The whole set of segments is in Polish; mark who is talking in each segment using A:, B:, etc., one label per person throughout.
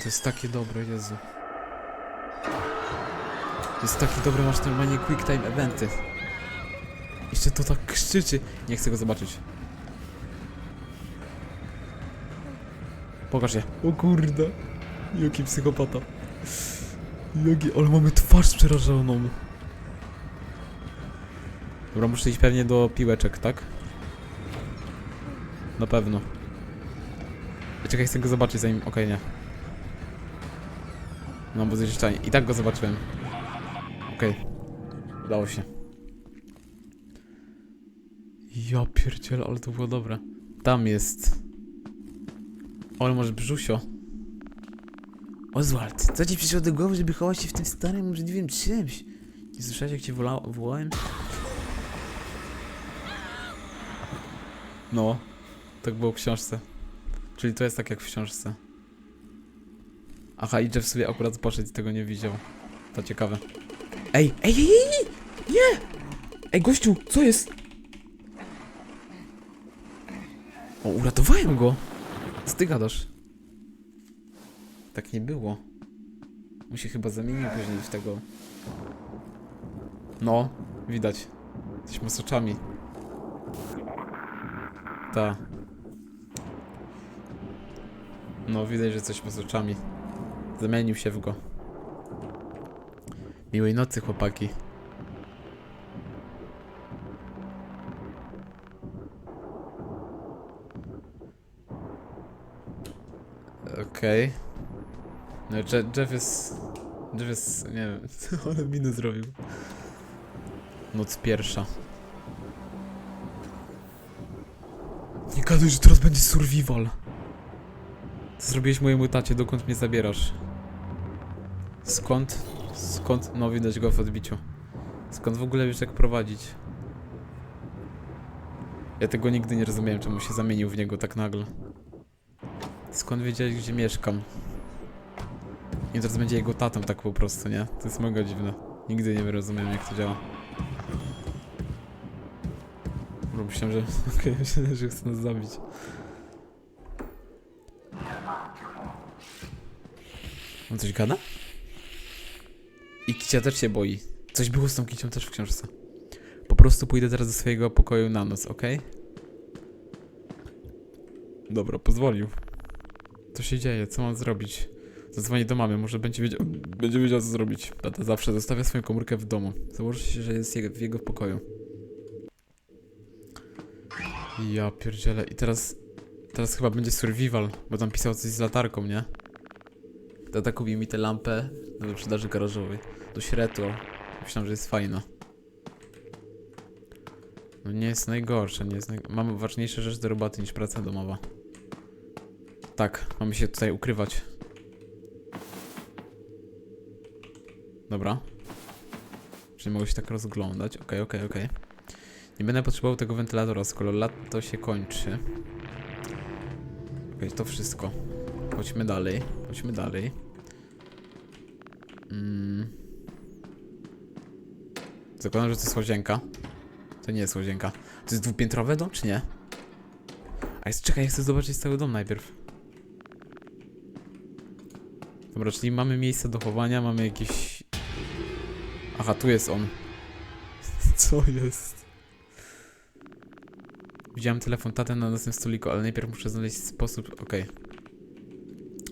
A: To jest takie dobre, Jezu. Jest takie dobre, masz normalnie quick time eventy. Jeszcze to tak krzyczy. Nie chcę go zobaczyć. Pokaż się. O kurde. Jaki psychopata. Jaki, ale mamy twarz przerażoną. Dobra, muszę iść pewnie do piłeczek, tak? Na pewno. Czekaj, chcę go zobaczyć zanim... Okej, nie. No, bo zjeżdżanie. I tak go zobaczyłem. Okej. Udało się. Ja pierdzielę, ale to było dobre. Tam jest. Ale może brzusio. Oswald, co ci przyszło do głowy, żeby chować się w tym starym, obrzydliwym czymś? Nie słyszałeś, jak cię wola- wołałem? No, tak było w książce. Czyli to jest tak jak w książce. Aha, i Jeff sobie akurat poszedł i tego nie widział. To ciekawe. Ej, ej, ej, ej! Nie! Ej, gościu, co jest? O, uratowałem go! Co ty gadasz? Tak nie było. Mu się chyba zamienił później w tego. No, widać. Jesteśmy z oczami. Ta. No, widać, że coś z oczami. Zamienił się w go. Miłej nocy, chłopaki. Okej. No, Je Jeff jest... Jeff jest... nie wiem, ale minę zrobił. Noc pierwsza. Nie gadaj, że teraz będzie survival. Co zrobiłeś mojemu tacie, dokąd mnie zabierasz? Skąd? Skąd? No widać go w odbiciu. Skąd w ogóle wiesz jak prowadzić? Ja tego nigdy nie rozumiałem, czemu się zamienił w niego tak nagle. Skąd wiedziałeś, gdzie mieszkam? I teraz będzie jego tatą tak po prostu, nie? To jest mega dziwne. Nigdy nie rozumiałem, jak to działa. Bo myślałem, że... Okej, myślałem, że chce nas zabić. On coś gada? Kicia też się boi. Coś było z tą Kicią też w książce. Po prostu pójdę teraz do swojego pokoju na noc, ok? Dobra, pozwolił. Co się dzieje? Co mam zrobić? Zadzwonię do mamy, może będzie wiedział, będzie wiedział co zrobić. Tata zawsze zostawia swoją komórkę w domu. Założy się, że jest w jego pokoju. Ja pierdzielę. I teraz... Teraz chyba będzie survival, bo tam pisał coś z latarką, nie? Tata kupił mi tę lampę do wyprzedaży garażowej. Dość retro. Myślałem, że jest fajna. No nie jest najgorsza, nie jest naj... Mamy ważniejsze rzeczy do roboty niż praca domowa. Tak, mamy się tutaj ukrywać. Dobra. Czyli mogę się tak rozglądać. Okej, okej, okej. Nie będę potrzebował tego wentylatora, skoro lato się kończy. Okej, to wszystko. Chodźmy dalej, chodźmy dalej. Mm. Zakładam, że to jest łazienka. To nie jest łazienka. To jest dwupiętrowy dom, czy nie? A jest, czekaj, chcę zobaczyć cały dom najpierw. Dobra, czyli mamy miejsce do chowania, mamy jakieś... Aha, tu jest on. Co jest? Widziałem telefon tatę na naszym stoliku, ale najpierw muszę znaleźć sposób... Okej.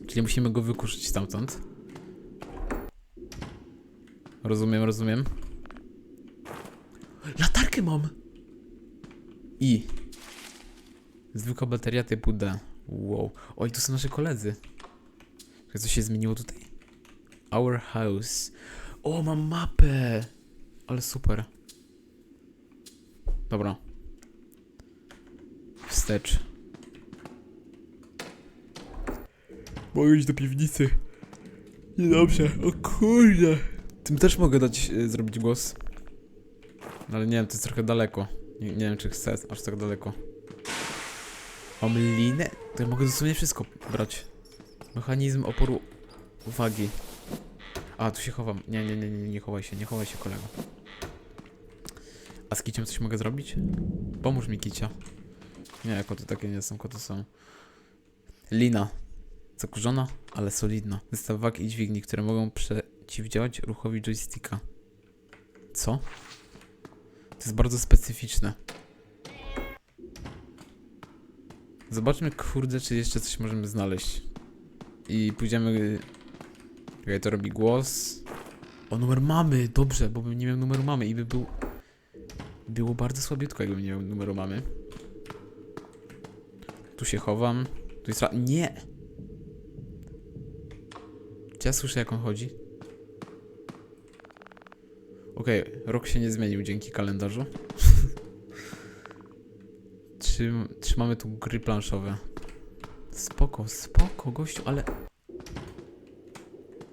A: Czyli musimy go wykuszyć stamtąd. Rozumiem, rozumiem. Latarkę mam! I. Zwykła bateria typu D. Wow. Oj, tu są nasi koledzy. Czy coś się zmieniło tutaj? Our house. O, mam mapę! Ale super. Dobra. Wstecz. Mogę iść do piwnicy. Niedobrze. O kurde. Tym też mogę dać, y, zrobić głos. Ale nie wiem, to jest trochę daleko. Nie, nie wiem, czy chcę aż tak daleko. Mam linę? To ja mogę dosłownie wszystko brać. Mechanizm oporu uwagi. A, tu się chowam. Nie, nie, nie, nie, nie chowaj się, nie chowaj się, kolego. A z kiciem coś mogę zrobić? Pomóż mi, kicia. Nie, koty takie nie są, koty są. Lina. Zakurzona, ale solidna. Zestaw wag i dźwigni, które mogą przeciwdziałać ruchowi joysticka. Co? Jest bardzo specyficzne. Zobaczmy, kurde, czy jeszcze coś możemy znaleźć. I pójdziemy... Jak to robi głos. O, numer mamy! Dobrze, bo bym nie miał numeru mamy i by był... Było bardzo słabiutko, jakbym nie miał numeru mamy. Tu się chowam. Tu jest... Nie! Czy ja słyszę, jak on chodzi? Okej, rok się nie zmienił dzięki kalendarzu. Trzym, trzymamy tu gry planszowe. Spoko, spoko, gościu, ale...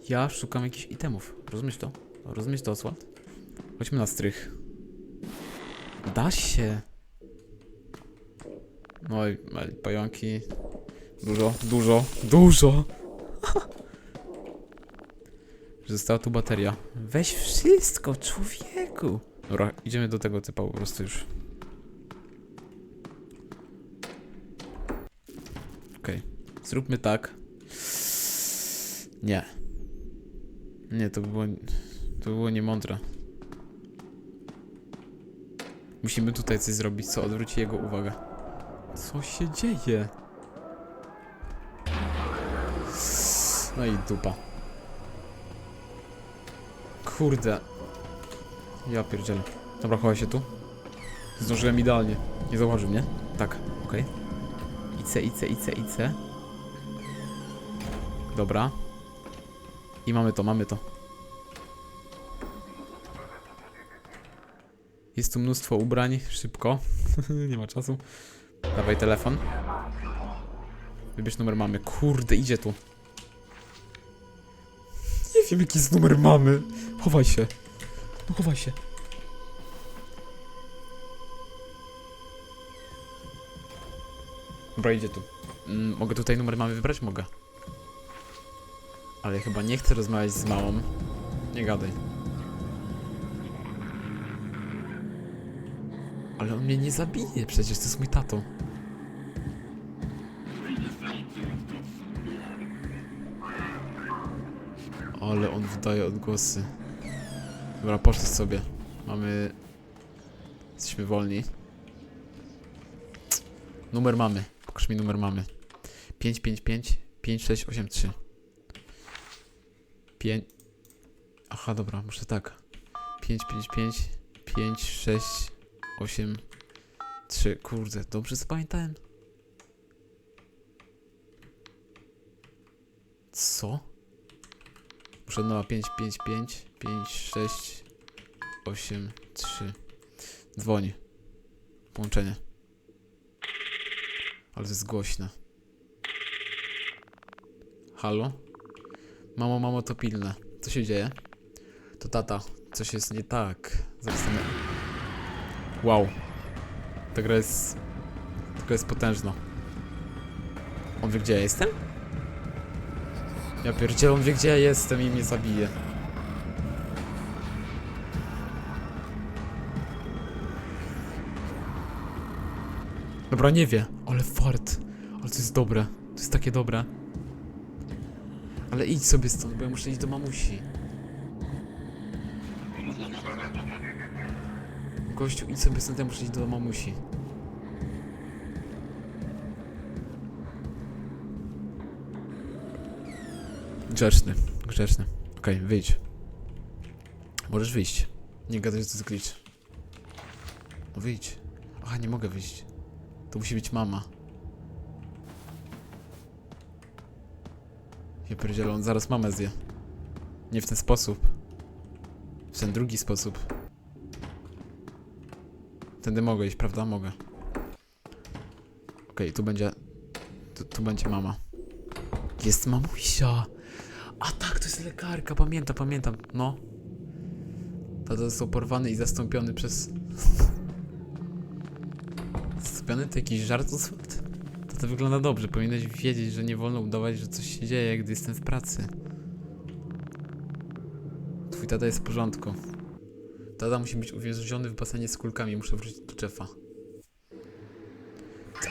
A: Ja szukam jakichś itemów. Rozumiesz to? Rozumiesz to, Oswald? Chodźmy na strych. Da się. No i pająki. Dużo, dużo, dużo. Została tu bateria. Weź wszystko, człowieku. Dobra, idziemy do tego typa po prostu już. Okej. Zróbmy tak. Nie. Nie, to by było... To by było niemądre. Musimy tutaj coś zrobić, co odwróci jego uwagę. Co się dzieje? No i dupa. Kurde. Ja pierdzielę. Dobra, chowaj się tu. Zdążyłem idealnie. Nie zauważył mnie? Tak, okej. IC, IC, IC, IC. Dobra. I mamy to, mamy to. Jest tu mnóstwo ubrań, szybko. Nie ma czasu. Dawaj telefon. Wybierz numer mamy. Kurde, idzie tu. Wiem, jaki jest numer mamy. Chowaj się. No chowaj się. Dobra, idzie tu. Mm, mogę tutaj numer mamy wybrać? Mogę. Ale chyba nie chcę rozmawiać z małą. Nie gadaj. Ale on mnie nie zabije, przecież to jest mój tato. Ale on wydaje odgłosy. Dobra, poszedł sobie. Mamy... Jesteśmy wolni. Numer mamy. Pokaż mi numer mamy. 555 5683 5 Aha, dobra, muszę tak. 555 5683 Kurde, dobrze zapamiętałem? Co? Muszę od nowa 555 5683 Dzwoni. Połączenie. Ale to jest głośne. Halo? Mamo, mamo, to pilne. Co się dzieje? To tata. Coś jest nie tak. Tam... Wow. Ta gra jest... Ta gra jest potężna. On wie, gdzie ja jestem? Ja pierdzielę, on wie, gdzie ja jestem i mnie zabije. Dobra, nie wie. Ale fart. Ale to jest dobre. To jest takie dobre. Ale idź sobie stąd, bo ja muszę iść do mamusi. Gościu, idź sobie stąd, ja muszę iść do mamusi. Grzeczny, grzeczny. Okej, wyjdź. Możesz wyjść. Nie gadaj, że to jest glitch. No wyjdź. Aha, nie mogę wyjść. To musi być mama. Ja pierdzielę, on zaraz mamę zje. Nie w ten sposób. W ten drugi sposób. Tędy mogę iść, prawda? Mogę. Okej, tu będzie... Tu, tu będzie mama. Jest mamusia! A tak, to jest lekarka, pamiętam, pamiętam. No. Tata został porwany i zastąpiony przez... Zastąpiony to jakiś żart? To to wygląda dobrze. Powinieneś wiedzieć, że nie wolno udawać, że coś się dzieje, gdy jestem w pracy. Twój tata jest w porządku. Tata musi być uwięziony w basenie z kulkami. Muszę wrócić do Jeffa.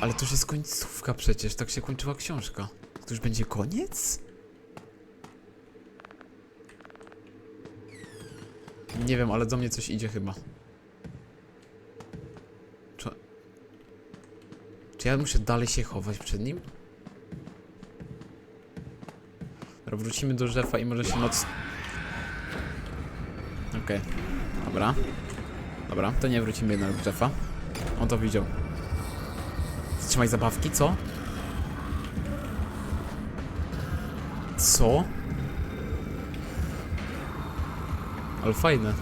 A: Ale to już jest końcówka przecież. Tak się kończyła książka. To już będzie koniec? Nie wiem, ale do mnie coś idzie chyba. Czy... Czy ja muszę dalej się chować przed nim? Dobra, wrócimy do drzewa i może się noc... Okej, dobra. Dobra, to nie wrócimy jednak do drzewa. On to widział. Wstrzymaj zabawki, co? Co? Ale fajne.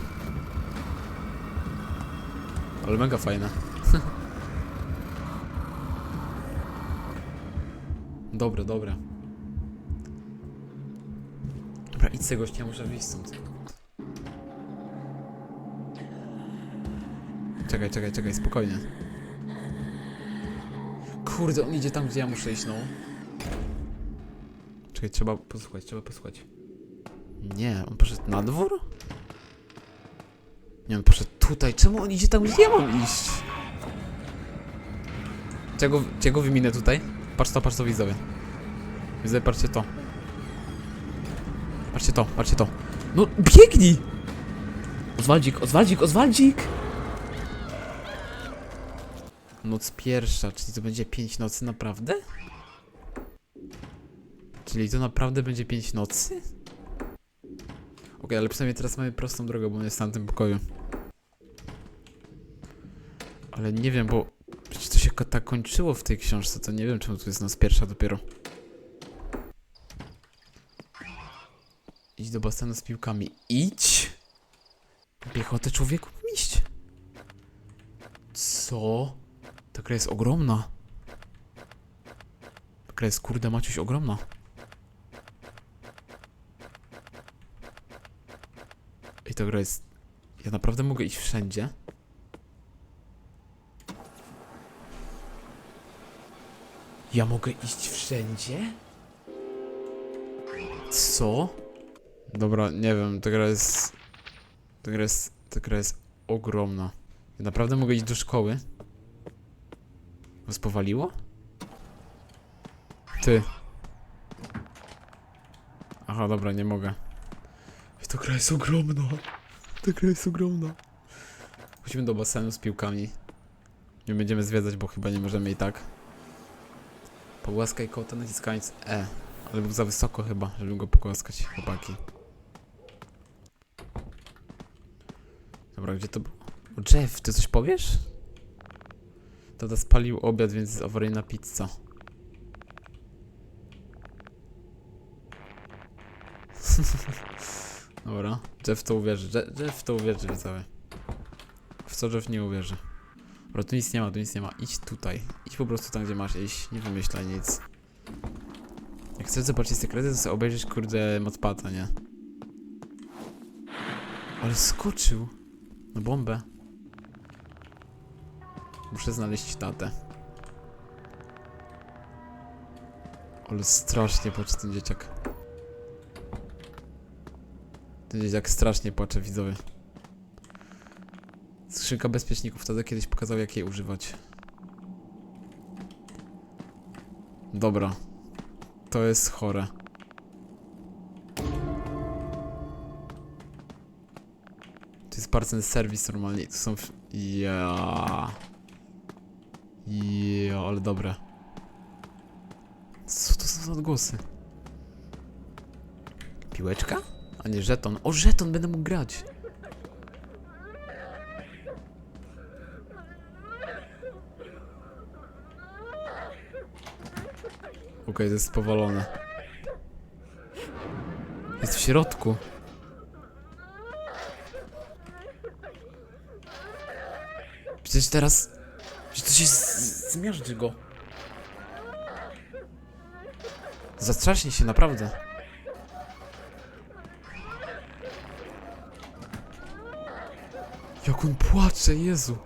A: Ale mega fajne. dobre, dobre. Dobra, idź z tego gościa, muszę wyjść stąd. Czekaj, czekaj, czekaj, spokojnie. Kurde, on idzie tam, gdzie ja muszę iść, no. Czekaj, trzeba posłuchać, trzeba posłuchać. Nie, on poszedł na dwór? Nie, on poszedł tutaj. Czemu on idzie tam, gdzie ja mam iść? Czego, czego wyminę tutaj? Patrz to, patrz to, widzowie. Widzowie, patrzcie to. Patrzcie to, patrzcie to. No, biegnij! Oswaldzik, Oswaldzik, Oswaldzik! Noc pierwsza, czyli to będzie 5 nocy naprawdę? Czyli to naprawdę będzie 5 nocy? Okej, ale przynajmniej teraz mamy prostą drogę, bo on jest w tamtym pokoju. Ale nie wiem, bo przecież to się tak kończyło w tej książce, to nie wiem czemu tu jest noc pierwsza dopiero. Idź do basenu z piłkami. Idź! Piechotę człowieku iść. Co? Ta gra jest ogromna. Ta gra jest kurde Maciuś ogromna. I ta gra jest... Ja naprawdę mogę iść wszędzie? Ja mogę iść wszędzie? Co? Dobra, nie wiem, ta gra jest... Ta gra jest... Ta gra jest ogromna. Ja naprawdę mogę iść do szkoły? Was powaliło? Ty. Aha, dobra, nie mogę. Ta gra jest ogromna. Ta gra jest ogromna. Chodźmy do basenu z piłkami. Nie będziemy zwiedzać, bo chyba nie możemy i tak. Pogłaskaj kota naciskając E. Ale był za wysoko chyba, żeby go pogłaskać, chłopaki. Dobra, gdzie to było? Jeff, ty coś powiesz? Tata spalił obiad, więc jest awaryjna pizza. Dobra, Jeff to uwierzy. Je Jeff to uwierzy, widzowie. W co Jeff nie uwierzy? Dobra, tu nic nie ma, tu nic nie ma. Idź tutaj. Idź po prostu tam, gdzie masz iść. Nie wymyślaj nic. Jak chcesz zobaczyć sekrety, to sobie obejrzysz, kurde, modpata, nie? Ale skoczył. Na bombę. Muszę znaleźć tatę. Ale strasznie płacze ten dzieciak. Ten dzieciak strasznie płacze, widzowie. Skrzynka bezpieczników. Tata kiedyś pokazał, jak jej używać. Dobra. To jest chore. To jest bardzo serwis normalnie. To są... Ja. Ja, ale dobre. Co to są za odgłosy? Piłeczka? A nie żeton. O, żeton, będę mógł grać. Okej, to jest powalone. Jest w środku. Przecież teraz... Przecież to się zmiażdży go. Zastrasznie się, naprawdę. Jak on płacze, Jezu.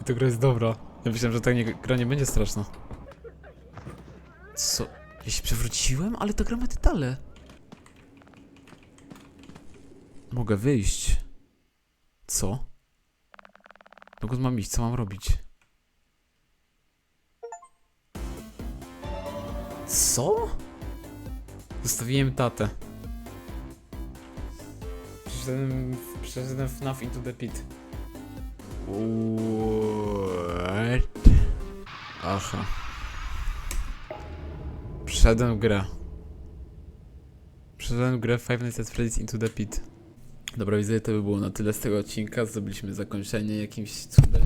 A: I ta gra jest dobra. Ja myślałem, że ta nie, gra nie będzie straszna. Co? Ja się przewróciłem? Ale ta gra ma detale. Mogę wyjść. Co? Dokąd mam iść? Co mam robić? Co? Zostawiłem tatę. Przeszedłem, przeszedłem FNAF into the pit. What? Aha. Przeszedłem grę. Przeszedłem grę Five Nights at Freddy's into the pit. Dobra, widzę, to by było na tyle z tego odcinka. Zrobiliśmy zakończenie jakimś cudem.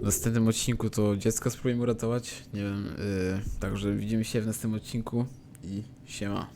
A: W następnym odcinku to dziecko spróbujemy uratować. Nie wiem. Yy, także widzimy się w następnym odcinku i siema.